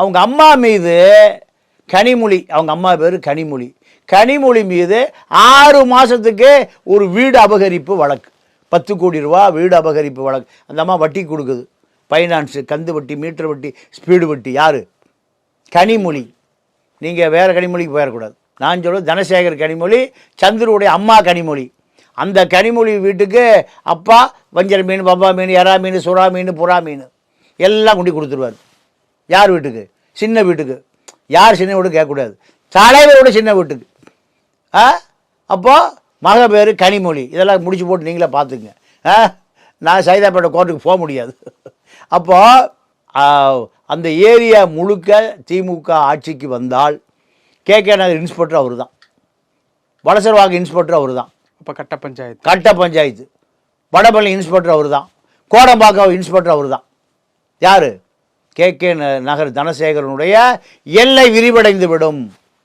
அவங்க அம்மா மீது கனிமொழி அவங்க அம்மா பேர் கனிமொழி. கனிமொழி மீது ஆறு மாதத்துக்கு ஒரு வீடு அபகரிப்பு வழக்கு. பத்து கோடி ரூபா வீடு அபகரிப்பு வழக்கு. அந்த அம்மா வட்டி கொடுக்குது. ஃபைனான்ஸு கந்து வட்டி மீட்டர் வட்டி ஸ்பீடு வட்டி யார்? கனிமொழி. நீங்கள் வேறு கனிமொழிக்கு போயிடக்கூடாது. நான் சொல்ல தனசேகர் கனிமொழி சந்திரனுடைய அம்மா கனிமொழி. அந்த கனிமொழி வீட்டுக்கு அப்பா வஞ்சர மீன் பம்பா மீன் எறா மீன் சுறா மீன் புறா மீன் எல்லாம் கொண்டு கொடுத்துருவார். யார் வீட்டுக்கு? சின்ன வீட்டுக்கு. யார் சின்ன வீட்டுக்கு கேட்கக்கூடாது. தலைவரோட சின்ன வீட்டுக்கு. ஆ? அப்போது மக பேர் கனிமொழி. இதெல்லாம் முடிச்சு போட்டு நீங்களே பார்த்துக்குங்க. ஆ? நான் சைதாப்பேட்டை கோர்ட்டுக்கு போக முடியாது. அப்போது அந்த ஏரியா முழுக்க திமுக ஆட்சிக்கு வந்தால் கே. கே. நகர் இன்ஸ்பெக்டர் அவர் தான் வடசர்வாக இன்ஸ்பெக்டர் அவர் தான் அப்ப கட்ட பஞ்சாயத்து. கட்ட பஞ்சாயத்து. வடபள்ளி இன்ஸ்பெக்டர் அவர் தான் கோடம்பாக்கம் இன்ஸ்பெக்டர் அவர் தான் யார்? கே கே நகர் தனசேகரனுடைய எல்லை விரிவடைந்து விடும்